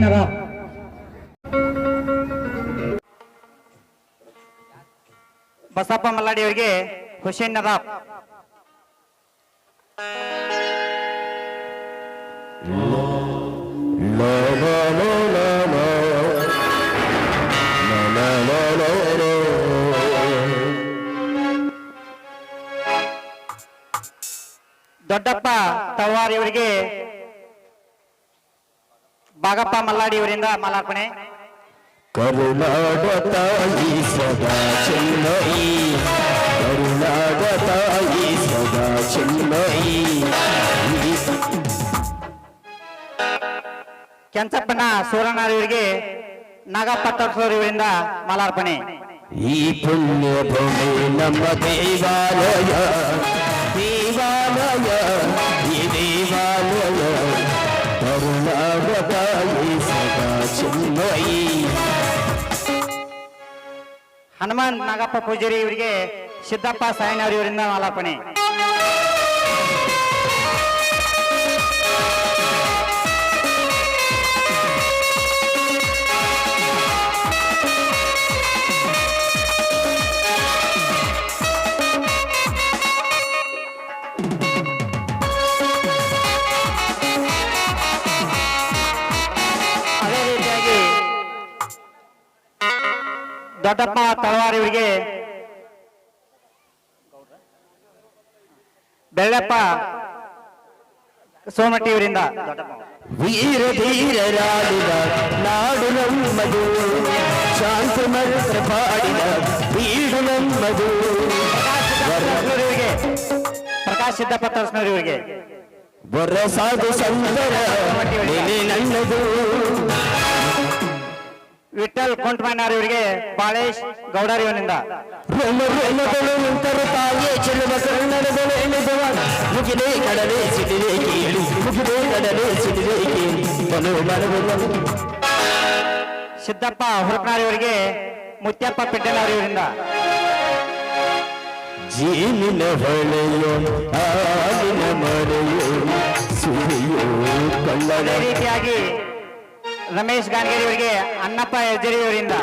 ನವಾಬ್ ಬಸಪ್ಪ ಮಲ್ಲಾಡಿ ಅವರಿಗೆ ಹುಸೇನ್ ನವಾಬ್ ದೊಡ್ಡಪ್ಪ ತವಾರಿಯವರಿಗೆ ಬಾಗಪ್ಪ ಮಲ್ಲಾಡಿ ಇವರಿಂದ ಮಾಲಾರ್ಪಣೆ ಕರುನಾಡ ತಾಯಿ ಸದಾ ಚೆನ್ನೈ ಕರುನಾಡ ತಾಯಿ ಸದಾ ಚೆನ್ನೈ ಕೆಂಚಪ್ಪನ ಸೂರನಾರ್ ಇವರಿಗೆ ನಾಗಪ್ಪ ತರ್ಸೋರ್ ಇವರಿಂದ ಮಾಲಾರ್ಪಣೆ. ಈ ಪುಣ್ಯ ಭೂಮಿ ನಮ್ಮ ದೇವಾಲಯ ದೇವಾಲಯ. ಹನುಮಾನ್ ನಾಗಪ್ಪ ಪೂಜಾರಿ ಇವರಿಗೆ ಸಿದ್ದಪ್ಪ ಸಾಯನವ್ರ ಇವರಿಂದ ಮಾಲಾರ್ಪಣೆ. ದೊಡ್ಡಪ್ಪ ತಳವಾರ್ ಇವರಿಗೆ ಬೆಳ್ಳಪ್ಪ ಸೋಮಟ್ಟಿ ಇವರಿಂದ ವೀರ ಧೀರರಾಡಿದ ನಾಡು ನಮ್ಮದು ಶಾಂತಿ ಮಂತ್ರ ಪಾಡಿದ ಬೀಡು ನಮ್ಮದು ಇವರಿಗೆ ಪ್ರಕಾಶ್ ಸಿದ್ದಪ್ಪ ತರ್ಸ್ನವ್ರ ಇವರಿಗೆ ಬರಸಾದು ಸಂದರ ನೆಲೆ ನನ್ನದು. ವಿಠಲ್ ಕೊಂಟ್ಮಣ್ಣಾರ್ ಇವರಿಗೆ ಬಾಳೇಶ್ ಗೌಡರ್ ಇವನಿಂದ. ಕಡಲೆ ಕೇಳಿ ಮುಗಿದೇ ಕಡಲೆ ಕೇಳಿ ಸಿದ್ದಪ್ಪ ಹುರುಪ್ನಾರ್ ಇವರಿಗೆ ಮುತ್ಯಪ್ಪ ಪಿಟ್ಟಲ್ ಇವರಿಂದ. ಜೀನಿನ ಹೊಳೆಯೋ ಆಲಿನ ಮರೆಯೋ ಸುರಿಯೋ ಅದೇ ರೀತಿಯಾಗಿ ರಮೇಶ್ ಗಾನ್ಗೇರಿ ಅವರಿಗೆ ಅನ್ನಪ್ಪ ಹೆಜ್ಜರಿ ಅವರಿಂದ.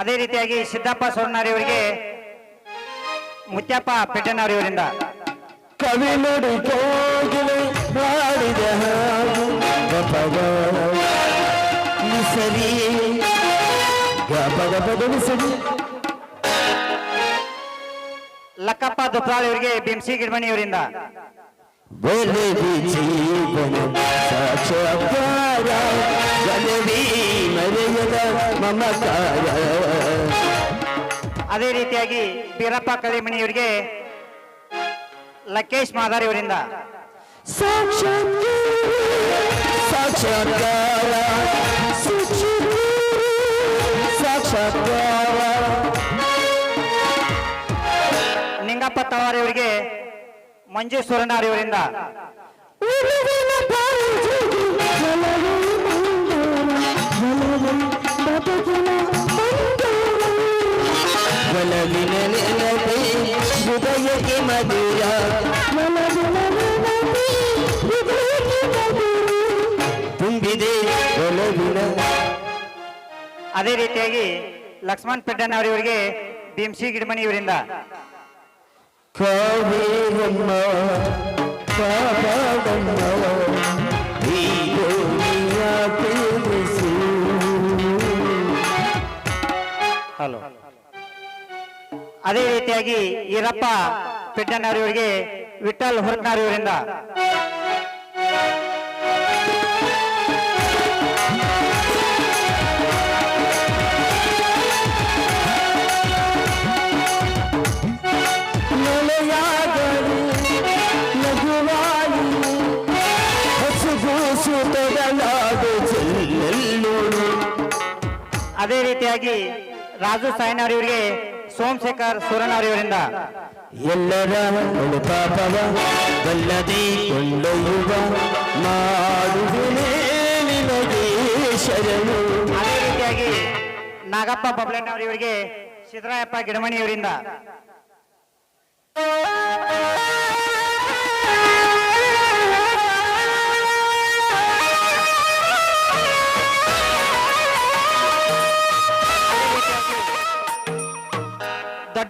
ಅದೇ ರೀತಿಯಾಗಿ ಸಿದ್ದಪ್ಪ ಸೋರ್ನಾರಿ ಅವರಿಗೆ ಮುತ್ಯಪ್ಪ ಪಿಟ್ಟನವ್ರ ಇವರಿಂದ ಕವಿ ನುಡಿ ಗಪಗ ಸರಿ ಗಪ ಪದನಿ ಸರಿ ಲಕ್ಕಪ್ಪ ದುಪ್ರಾಳ್ ಇವರಿಗೆ ಬಿಂಸಿ ಗಿಡ್ಮಣಿ ಇವರಿಂದ ಬಲವಿ ಜೀವನ ಸಾಕ್ಷಾತ್ಕಾರ. ಜನವಿ ಮರೆಯದ ಮಮಕಾರ. ಅದೇ ರೀತಿಯಾಗಿ ಬೀರಪ್ಪ ಕಳಿಮಣಿ ಇವರಿಗೆ ಲಕೇಶ್ ಮಾದಾರಿ ಇವರಿಂದ ಸಾಕ್ಷಾತ್ಕಾರ. ಸಾಕ್ಷಾತ್ಕಾರ. ನಿಂಗಪ್ಪ ತವಾರಿ ಇವರಿಗೆ ಮಂಜು ಸುರನಾರ್ ಇವರಿಂದ ಒಲವಿನ. ನೆನಪೆ ಹೃದಯಕ್ಕೆ ತುಂಬಿದೆ ಅದೇ ರೀತಿಯಾಗಿ ಲಕ್ಷ್ಮಣ್ ಪೆಡ್ಡನ್ ಅವರಿವರಿಗೆ ಭೀಮ್ಸಿ ಗಿಡ್ಮಣಿ ಇವರಿಂದ ಕಾವೇರಮ್ಮ ಕಾಪಾಡಮ್ಮ ಈ ಭೂಮಿಯ ಹಲೋ. ಅದೇ ರೀತಿಯಾಗಿ ಈರಪ್ಪ ಇವರಿಗೆ ವಿಠಲ್ ಹುರ್ಕನಾರ್ ರೀತಿಯಾಗಿ ರಾಜು ಸಾಯ್ನವ್ರ ಇವರಿಗೆ ಸೋಮಶೇಖರ್ ಸೂರನ್ ಇವರಿಂದ. ಎಲ್ಲರ ಒಳು ಪಾಪವ ಬಲ್ಲದೆ ಕೊಂಡೊಯ್ಯುವ ಮಾಡುವುದೇ ನಿನಗೆ ಶರಣು. ಅದೇ ರೀತಿಯಾಗಿ ನಾಗಪ್ಪ ಬಬ್ಲಣ್ಣ ಅವರಿವರಿಗೆ ಸಿದ್ದರಾಯಪ್ಪ ಗಿಡಮಣಿ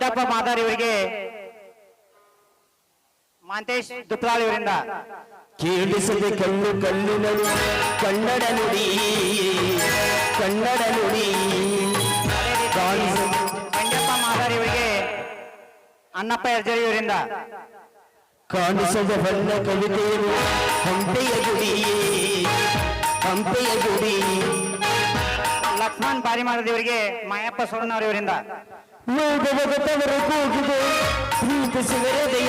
ದೊಡ್ಡಪ್ಪ ಮಾದಾರಿ ಇವರಿಗೆ ಮಾಂತೇಶ್ ದುತ್ರಾಳ್ ಇವರಿಂದ ಕೇಳಿಸದೆ ಕಲ್ಲು ಕಲ್ಲಿನಳು ಕನ್ನಡ ನುಡಿ ಕನ್ನಡ ನುಡಿ. ಮಂಜಪ್ಪ ಮಾದಾರ್ ಇವರಿಗೆ ಅನ್ನಪ್ಪ ಯರ್ಜರಿ ಇವರಿಂದ ಕಾಣಿಸದ ಬಣ್ಣ ಕವಿತೆಯರು ಹಂಪೆಯ ಗುಡಿ ಹಂಪೆಯ ಗುಡಿ. ಲಕ್ಷ್ಮಣ್ ಬಾರಿಮಾಳದ ಇವರಿಗೆ ಮಾಯಪ್ಪ ಸೋರನವ್ರ ಇವರಿಂದ ಯೋಗವಗತವರ ಕೂಗಿದೆ ಪ್ರೀತಿಸಿದ ಹೃದಯ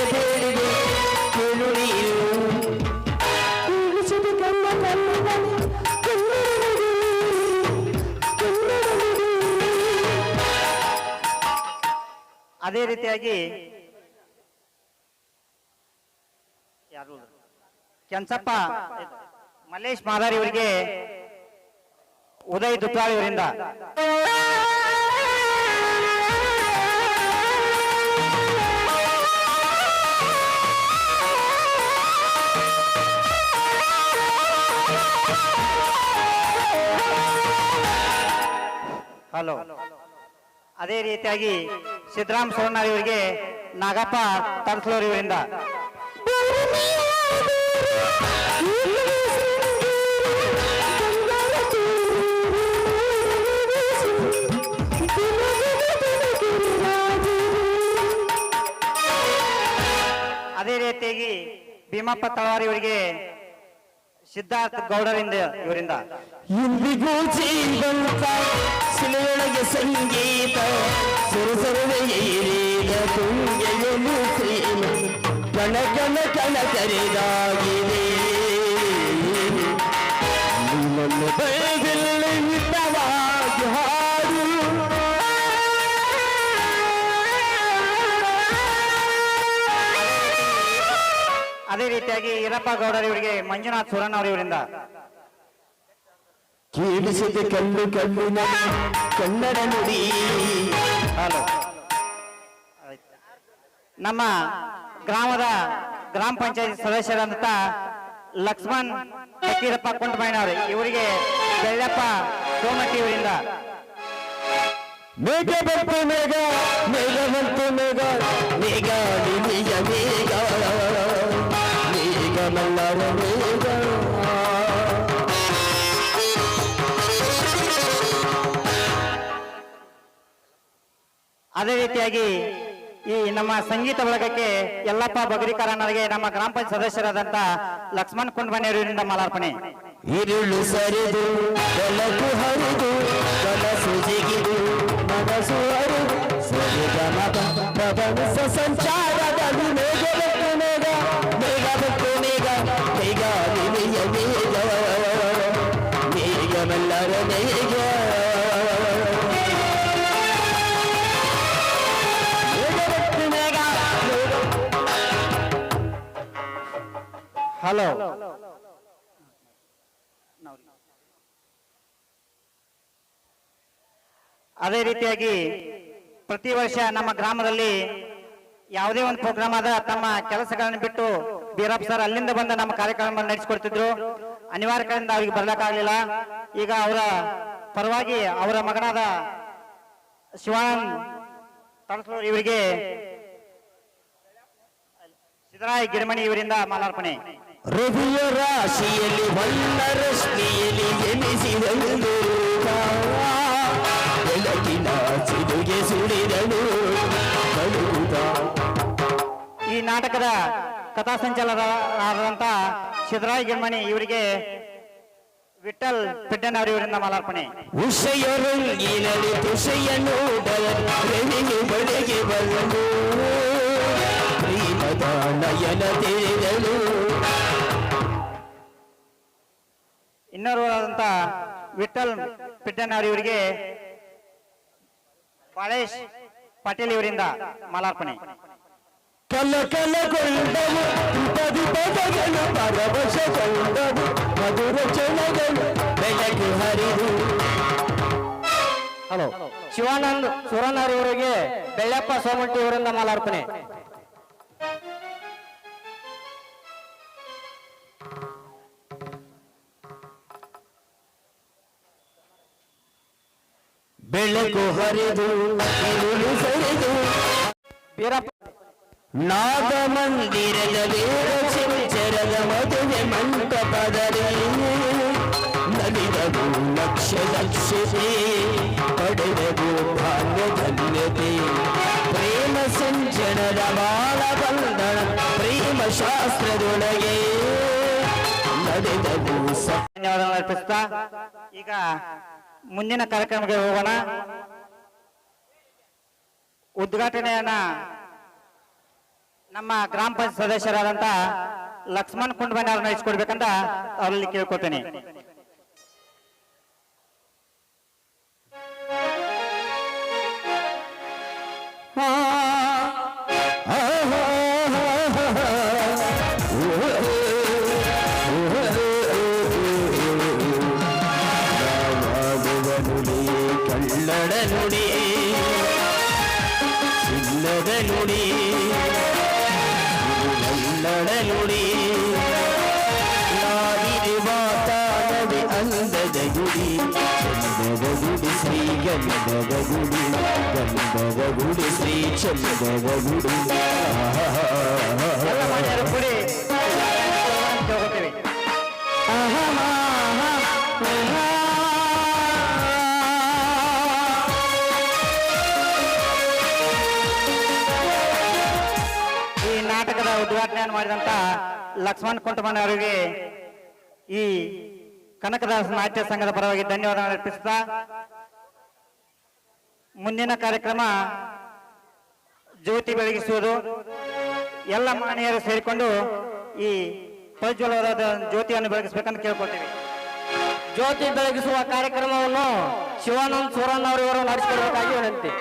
ಅದೇ ರೀತಿಯಾಗಿ ಯಾರು? ಕೆಂಚಪ್ಪ ಮಲ್ಲೇಶ್ ಮಾದಾರಿ ಇವರಿಗೆ ಉದಯ್ ಇವರಿಂದ ಹಲೋ. ಅದೇ ರೀತಿಯಾಗಿ ಸಿದ್ದರಾಮ್ ಸೋನಾರ್ ಇವರಿಗೆ ನಾಗಪ್ಪ ತರ್ಸ್ಲೋರ್ ಇವರಿಂದ ಅದೇ ರೀತಿಯಾಗಿ ಭೀಮಪ್ಪ ತಳವಾರಿ ಇವರಿಗೆ ಸಿದ್ಧಾರ್ಥ್ ಗೌಡರಿಂದ ಇವರಿಂದ ಇಂದಿಗೂ ಜೀವಂತ ಶಿಲೆಯೊಳಗೆ ಸಂಗೀತ ಸುರಸರುವೆಯೇರಿದ ತುಂಗೆಯಲು ಪ್ರೇಮ ಕಣ ಕಣ ಕಣ ಕರೆದಾಗಿದೆ ಅದೇ ರೀತಿಯಾಗಿ ಈರಪ್ಪ ಗೌಡರ್ ಇವರಿಗೆ ಮಂಜುನಾಥ್ ಸುರನ್ ಅವರ ಇವರಿಂದ. ಕೇಳಿಸಿದ ಕಲ್ಲು ಕಲ್ಲಿನ ಕನ್ನಡ ನುಡಿ. ಹಲೋ. ನಮ್ಮ ಗ್ರಾಮದ ಗ್ರಾಮ ಪಂಚಾಯತ್ ಸದಸ್ಯರಂತ ಲಕ್ಷ್ಮಣ್ ಫಕೀರಪ್ಪ ಕುಂಟಮೈನವರು ಇವರಿಗೆ ಬೆಳ್ಳಪ್ಪ ಸೋಮಟ್ಟಿ ಇವರಿಂದ. ಮೇಘ ಬಂತು ಮೇಘ ಮೇಘ ಬಂತು ಮೇಘ ಮೇಘ ಮೇಘ. ಅದೇ ರೀತಿಯಾಗಿ ಈ ನಮ್ಮ ಸಂಗೀತ ಬಳಗಕ್ಕೆ ಎಲ್ಲಪ್ಪ ಬಗರಿಕಾರನವರಿಗೆ ನಮ್ಮ ಗ್ರಾಮ ಪಂಚಾಯತ್ ಸದಸ್ಯರಾದಂತ ಲಕ್ಷ್ಮಣ್ ಕುಂಡ್ಮನೆಯವರಿಂದ ಮಾಲಾರ್ಪಣೆ. ಇರುಳು ಸರಿದು, ಬೆಳಕು ಹರಿದು, ಕನಸು ಜಿಗಿದು ಮನಸು ಅರಿದು ಸಂಚಾರ. ಹಲೋ ಅದೇ ರೀತಿಯಾಗಿ ಪ್ರತಿ ವರ್ಷ ನಮ್ಮ ಗ್ರಾಮದಲ್ಲಿ ಯಾವುದೇ ಒಂದು ಪ್ರೋಗ್ರಾಮ್ ಆದ ತಮ್ಮ ಕೆಲಸಗಳನ್ನು ಬಿಟ್ಟು ಬೀರಪ್ಪ ಸರ್ ಅಲ್ಲಿಂದ ಬಂದ ನಮ್ಮ ಕಾರ್ಯಕ್ರಮ ನಡೆಸಿಕೊಡ್ತಿದ್ರು. ಅನಿವಾರ್ಯ ಕಾರಣದಿಂದ ಅವ್ರಿಗೆ ಬರ್ಲಿಕ್ಕಾಗ್ಲಿಲ್ಲ ಈಗ ಅವರ ಪರವಾಗಿ ಅವರ ಮಗನಾದ ಶಿವಾನ್ ತಳಸೂರ್ ಇವರಿಗೆ ಸಿದ್ದರಾಯ ಗಿರಿಮಣಿ ಇವರಿಂದ ಮಾಲಾರ್ಪಣೆ. ರವಿಯ ರಾಶಿಯಲ್ಲಿ ವಲ್ಲ ರಶ್ಮಿಯಲ್ಲಿ ಎನಿಸಿದಳು ಬೆಳಕಿನ ಚಿದುಗೆ ಸುಳಿದನು ಈ ನಾಟಕದ ಕಥಾ ಸಂಚಾಲಕರಾದಂತ ಸಿದ್ದರಾಯ ಗಿರಿಮಣಿ ಇವರಿಗೆ ವಿಠಲ್ ಪಿಡ್ಡನ್ ಅವರ ಇವರಿಂದ ಮಾಲಾರ್ಪಣೆ. ಉಷಯ ರಂಗಿನಲ್ಲಿ ತುಷಯ ನೋಡಲ ರವಿಯು ಬಳಿಗೆ ಬರಲು ಪ್ರೇಮದ ನಯನ ತೇರಲು ಇನ್ನೋರ್ವರಾದಂತ ವಿಠಲ್ ಅವರ ಇವರಿಗೆ ಪಾಳೇಶ್ ಪಾಟೀಲ್ ಇವರಿಂದ ಮಾಲಾರ್ಪಣೆ. ಕಲ್ಲ ಕಲಗೊಂಡವು ಪದಿ ಪದಗಳು ಪರವಶಗೊಂಡವು ಮಧುರ ಚಲಗಳು ಬೆಳಗ್ಗೆ ಹರಿದು. ಹಲೋ ಶಿವಾನಂದ್ ಸುರನರ್ ಇವರಿಗೆ ಬೆಳ್ಳಪ್ಪ ಸೋಮಂಟಿ ಇವರಿಂದ ಮಾಲಾರ್ಪಣೆ. ಬೆಳಕು ಹರಿದು ಸರಿದು. ನಾದ ಮಂದಿರದ ವೀರ ಚರದ ಮದುವೆ ಮಂಟಪದಲ್ಲಿ ನಲಿದವು ಲಕ್ಷ ಲಕ್ಷತೆ ಪಡೆದವು ಭಾಗ್ಯ ಧನ್ಯತೆ ಪ್ರೇಮ ಸಂಚನದ ಬಾಳ ಬಂಧನ, ಪ್ರೇಮ ಶಾಸ್ತ್ರದೊಳಗೆ ನಡೆದವು ಧನ್ಯವಾದಗಳು ಅರ್ಪಿಸ್ತಾ. ಈಗ ಮುಂದಿನ ಕಾರ್ಯಕ್ರಮಕ್ಕೆ ಹೋಗೋಣ. ಉದ್ಘಾಟನೆಯನ್ನ ನಮ್ಮ ಗ್ರಾಮ ಪಂಚಾಯತ್ ಸದಸ್ಯರಾದಂತ ಲಕ್ಷ್ಮಣ್ ಕುಂಡ್ಮನಿ ಅವ್ರನ್ನ ಇಸ್ಕೊಡ್ಬೇಕಂತ ಅವರಲ್ಲಿ ಕೇಳ್ಕೊತೇನೆ ಗಂಧದ ಗುಡಿ ಗಂಧದ ಗುಡಿ ಶ್ರೀ ಚಂದದ ಗುಡಿ ಎಲ್ಲ ಮನೆಯವರು ಕೂಡಿ ಕೇಳ್ಕೊತೀವಿ ಈ ನಾಟಕದ ಉದ್ಘಾಟನೆಯನ್ನು ಮಾಡಿದಂತ ಲಕ್ಷ್ಮಣ್ ಕುಂಟಮನ ಅವರಿಗೆ ಈ ಕನಕದಾಸ ನಾಟ್ಯ ಸಂಘದ ಪರವಾಗಿ ಧನ್ಯವಾದ ಅರ್ಪಿಸುತ್ತಾ ಮುಂದಿನ ಕಾರ್ಯಕ್ರಮ ಜ್ಯೋತಿ ಬೆಳಗಿಸುವುದು. ಎಲ್ಲ ಮಾನೀಯರು ಸೇರಿಕೊಂಡು ಈ ಪ್ರಜ್ವಲವಾದ ಜ್ಯೋತಿಯನ್ನು ಬೆಳಗಿಸಬೇಕಂತ ಕೇಳ್ಕೊಳ್ತೀವಿ. ಜ್ಯೋತಿ ಬೆಳಗಿಸುವ ಕಾರ್ಯಕ್ರಮವನ್ನು ಶಿವಾನಂದ್ ಸೂರನ್ ಅವರು ಇವರು ನಡೆಸಿಕೊಡಬೇಕಾಗಿ ವಿನಂತಿ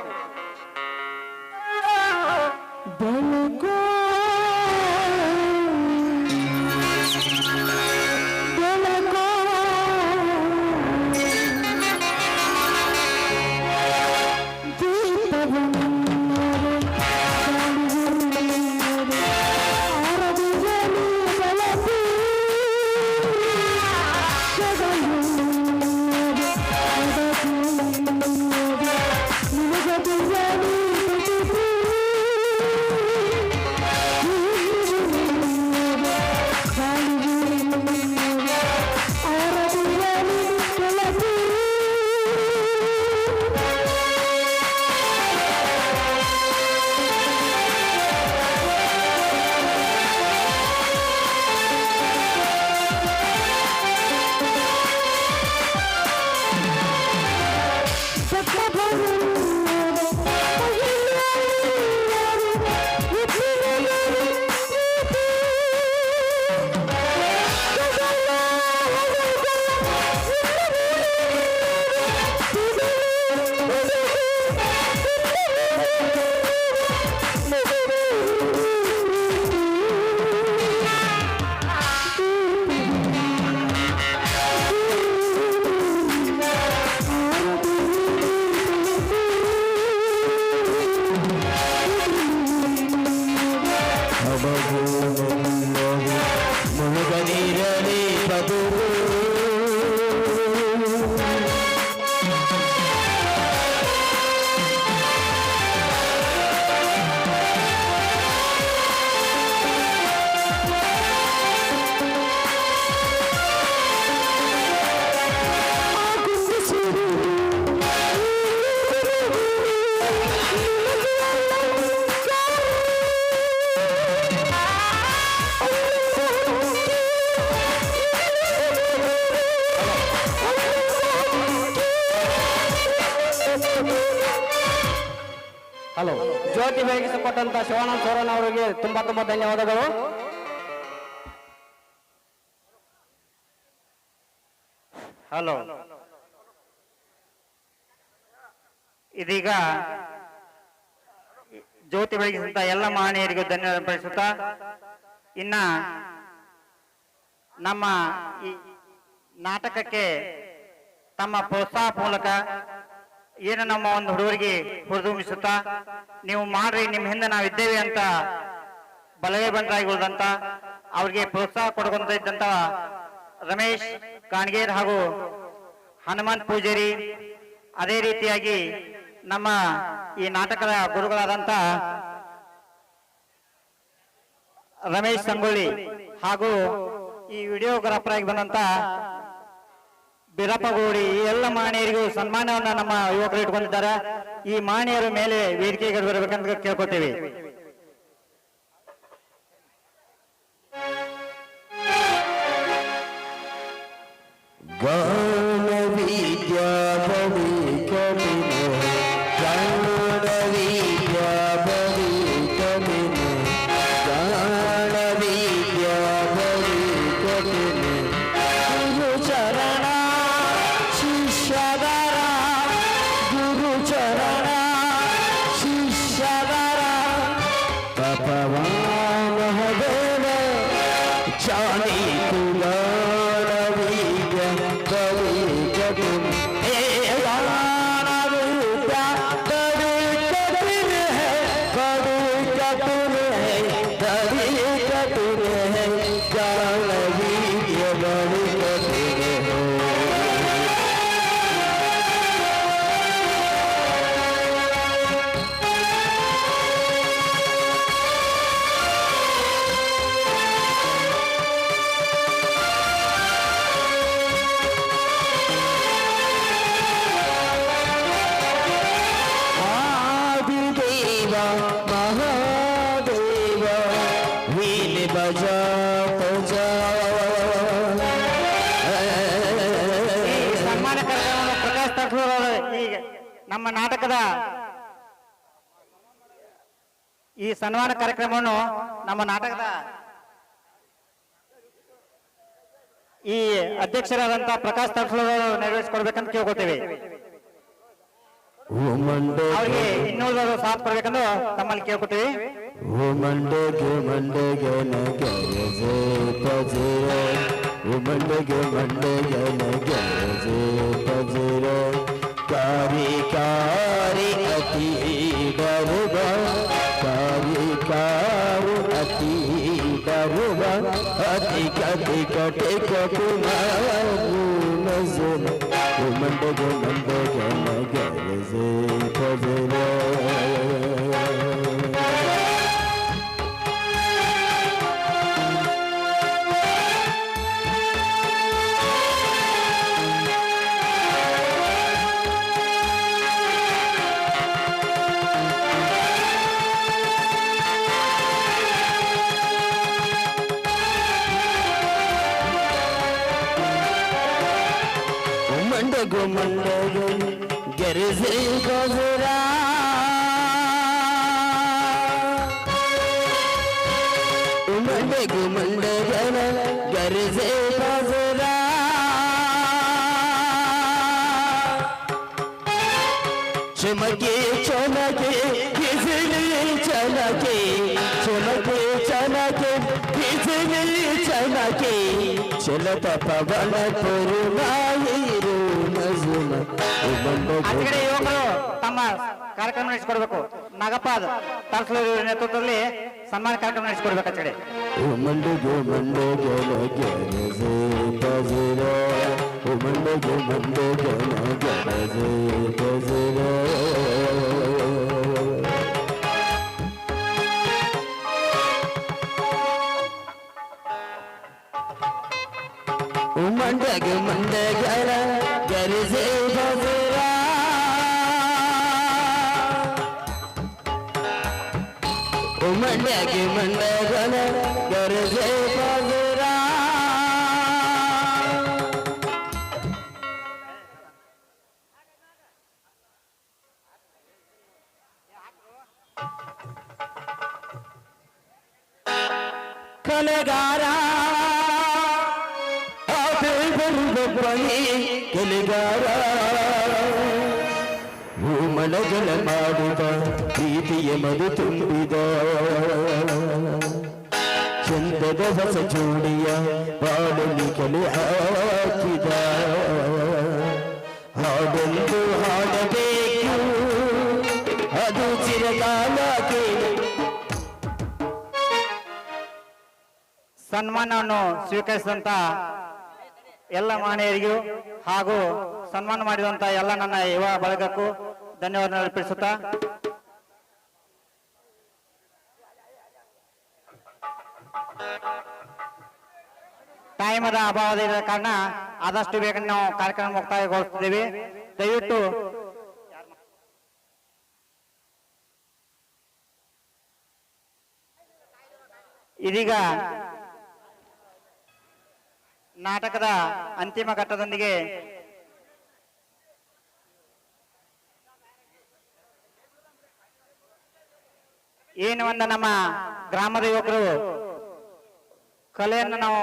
ಹಲೋ. ಜ್ಯೋತಿ ಬೆಳಗಿಸಿಕೊಟ್ಟಂತ ಶಿವಾನಂದ ಸೋರನ್ ಅವರಿಗೆ ತುಂಬಾ ತುಂಬಾ ಧನ್ಯವಾದಗಳು. ಹಲೋ. ಇದೀಗ ಜ್ಯೋತಿ ಬೆಳಗಿಸಿದ ಎಲ್ಲ ಮಹನೀಯರಿಗೂ ಧನ್ಯವಾದ ಪಡಿಸುತ್ತಾ, ಇನ್ನ ನಮ್ಮ ಈ ನಾಟಕಕ್ಕೆ ತಮ್ಮ ಪ್ರೋತ್ಸಾಹ ಮೂಲಕ ಏನು ನಮ್ಮ ಒಂದು ಹುಡುಗರಿಗೆ ಹುರಿದುಂಬಿಸುತ್ತಾ? ನೀವು ಮಾಡ್ರಿ, ನಿಮ್ಮ ಹಿಂದೆ ನಾವು ಇದ್ದೇವೆ ಅಂತ ಬಲವೇ ಬಂಡರಾಯಿಗಳದಂತ ಅವ್ರಿಗೆ ಪ್ರೋತ್ಸಾಹ ಕೊಡ್ಕೊಂತ ಇದ್ದಂತ ರಮೇಶ್ ಕಾಣ್ಗೇರ್ ಹಾಗೂ ಹನುಮಂತ್ ಪೂಜಾರಿ, ಅದೇ ರೀತಿಯಾಗಿ ನಮ್ಮ ಈ ನಾಟಕದ ಗುರುಗಳಾದಂತ ರಮೇಶ್ ಸಂಗೊಳ್ಳಿ ಹಾಗೂ ಈ ವಿಡಿಯೋಗ್ರಾಫರ್ ಆಗಿ ಬಂದಂತ ಬೀರಪ್ಪ ಈ ಎಲ್ಲ ಮಾಣಿಯರಿಗೂ ಸನ್ಮಾನವನ್ನ ನಮ್ಮ ಯುವಕರು ಇಟ್ಕೊಂಡಿದ್ದಾರೆ. ಈ ಮಾಣಿಯರ ಮೇಲೆ ವೇದಿಕೆಗೆ ಬರಬೇಕಂತ ಕೇಳ್ಕೊತೀವಿ. ಗಾನ ಸನ್ಮಾನ ಕಾರ್ಯಕ್ರಮವನ್ನು ನಮ್ಮ ನಾಟಕದ ಈ ಅಧ್ಯಕ್ಷರಾದಂತಹ ಪ್ರಕಾಶ್ ಅವರು ನೆರವೇರಿಸಿಕೊಡ್ಬೇಕಂತ ಕೇಳ್ಕೊತೇವೆ ಅವರಿಗೆ ಇನ್ನೂರು ಸಾಥ್ ಕೊಡ್ಬೇಕಂದು ತಮ್ಮಲ್ಲಿ ಕೇಳ್ಕೊತೀವಿ ಮಂಡಗೆ ಮಂಡೆಗೆ ಓ ಮಂಡೆಗೆ ಕಾರಿ ಕಾರಿ ಅತಿ ಡರುಗ ಕಾರಿ ಕಾರು ಅತಿ ಡರುಗ ಅತಿ ಕಟಿ ಕಟಿ ಕಟಿ ನಜರ ಓ ಮಂಡೆಗೆ ಮಂಡೆಗೆ ನಗರಜೆ ಪಜರ మండోడు గెరిసి గోజురా ఉమండగు మండోడు గెరిసి గోజురా चमके चमके बिजली चमके चमके चमके बिजली चमके चलता पवन पुरुनाई ಕಡೆ ಯುವಕರು ತಮ್ಮ ಕಾರ್ಯಕ್ರಮ ನಡೆಸಿಕೊಡ್ಬೇಕು. ನಾಗಪ್ಪ ತರ್ಸಲೂರು ನೇತೃತ್ವದಲ್ಲಿ ಸನ್ಮಾನ ಕಾರ್ಯಕ್ರಮ ನಡೆಸಿಕೊಡ್ಬೇಕು ಕಡೆ ಮಂಡಗು ಮಂಡಗನ ಗೆರಸೆ ಪಜರ ಮಂಡಗ ಮಂಡಗನ ಮಂಡ್ಯಗೆ ಮಂಡಗನ ಹೊಸ ಜೋಡಿಯ ಬಾಳಲಿಗೆ ಹಾಕಿದ. ಹಾಡೊಂದು ಹಾಡಬೇಕು, ಅದು ಚಿರಕಾಲ ಸನ್ಮಾನವನ್ನು ಸ್ವೀಕರಿಸಿದಂತ ಎಲ್ಲ ಮಹನೀಯರಿಗೂ ಹಾಗೂ ಸನ್ಮಾನ ಮಾಡಿದಂತ ಎಲ್ಲ ನನ್ನ ಯುವ ಬಳಗಕ್ಕೂ ಧನ್ಯವಾದ ಅರ್ಪಿಸುತ್ತಾ ಟೈಮದ ಅಭಾವದ ಇರೋ ಕಾರಣ ಆದಷ್ಟು ಬೇಗ ನಾವು ಕಾರ್ಯಕ್ರಮ ಮುಕ್ತಾಯಗೊಳಿಸ್ತಿದ್ದೀವಿ ದಯವಿಟ್ಟು ಇದೀಗ ನಾಟಕದ ಅಂತಿಮ ಘಟ್ಟದೊಂದಿಗೆ ಏನು ಒಂದು ನಮ್ಮ ಗ್ರಾಮದ ಯುವಕರು? ಕಲೆಯನ್ನು ನಾವು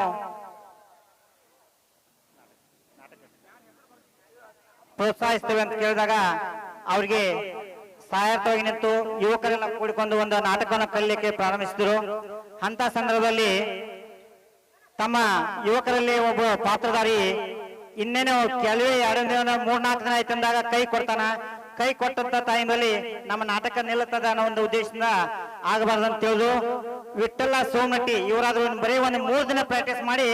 ಪ್ರೋತ್ಸಾಹಿಸ್ತೇವೆ ಅಂತ ಕೇಳಿದಾಗ ಅವ್ರಿಗೆ ಸಹಾಯಕವಾಗಿ ನಿಂತು ಯುವಕರನ್ನ ಕೂಡಿಕೊಂಡು ಒಂದು ನಾಟಕವನ್ನು ಕಲಿಯಕ್ಕೆ ಪ್ರಾರಂಭಿಸಿದರು. ಅಂತ ಸಂದರ್ಭದಲ್ಲಿ ತಮ್ಮ ಯುವಕರಲ್ಲಿ ಒಬ್ಬ ಪಾತ್ರಧಾರಿ ಇನ್ನೇನೋ ಕೆಲವೇ ಎರಡು ದಿನ ಮೂರ್ನಾಲ್ಕು ದಿನ ಆಯ್ತಂದಾಗ ಕೈ ಕೊಡ್ತಾನ. ಕೈ ಕೊಟ್ಟಂತ ಟೈಮಲ್ಲಿ ನಮ್ಮ ನಾಟಕ ನಿಲ್ಲುತ್ತದೆ ಅನ್ನೋ ಒಂದು ಉದ್ದೇಶದಿಂದ ಆಗಬಾರ್ದು ಅಂತ ತಿಳಿದು ವಿಠಲ್ಲ ಸೋಮಟ್ಟಿ, ಇವರಾದ್ರೂ ಬರೀ ಒಂದು ಮೂರು ದಿನ ಪ್ರಾಕ್ಟೀಸ್ ಮಾಡಿ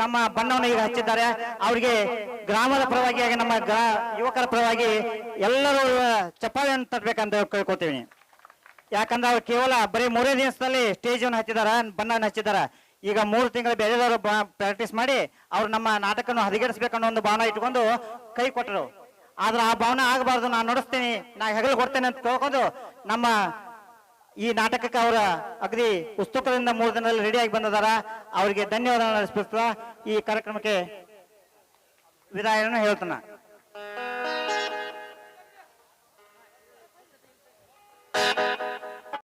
ತಮ್ಮ ಬಣ್ಣವನ್ನು ಈಗ ಹಚ್ಚಿದ್ದಾರೆ. ಅವರಿಗೆ ಗ್ರಾಮದ ಪರವಾಗಿ ಹಾಗೆ ನಮ್ಮ ಯುವಕರ ಪರವಾಗಿ ಎಲ್ಲರೂ ಚಪ್ಪಾಳೆಯನ್ನು ತಟ್ಟಬೇಕಂತ ಕೇಳ್ಕೊತೀವಿ ಯಾಕಂದ್ರೆ ಅವ್ರು ಕೇವಲ ಬರೀ ಮೂರೇ ದಿವಸದಲ್ಲಿ ಸ್ಟೇಜ್ ಅನ್ನು ಹಚ್ಚಿದಾರ, ಬಣ್ಣವನ್ನು ಹಚ್ಚಿದಾರ. ಈಗ ಮೂರು ತಿಂಗಳ ಬೇರೆದವರು ಪ್ರಾಕ್ಟೀಸ್ ಮಾಡಿ ಅವ್ರು ನಮ್ಮ ನಾಟಕವನ್ನು ಹದಗೆಡಿಸ್ಬೇಕನ್ನೋ ಒಂದು ಭಾವನೆ ಇಟ್ಕೊಂಡು ಕೈ ಕೊಟ್ಟರು. ಆದ್ರೆ ಆ ಭಾವನೆ ಆಗಬಾರ್ದು, ನಾನು ನೋಡಿಸ್ತೀನಿ, ನಾ ಹೆಗಲು ಕೊಡ್ತೇನೆ ಅಂತ ತಿಳ್ಕೊಂಡು ನಮ್ಮ ಈ ನಾಟಕಕ್ಕೆ ಅವರ ಅಗದಿ ಪುಸ್ತಕದಿಂದ ಮೂರು ದಿನದಲ್ಲಿ ರೆಡಿಯಾಗಿ ಬಂದಿದ್ದಾರೆ. ಅವರಿಗೆ ಧನ್ಯವಾದ ನಡೆಸ್ಬಿಡ್ತಾ ಈ ಕಾರ್ಯಕ್ರಮಕ್ಕೆ ವಿದಾಯವನ್ನು ಹೇಳ್ತಾನ.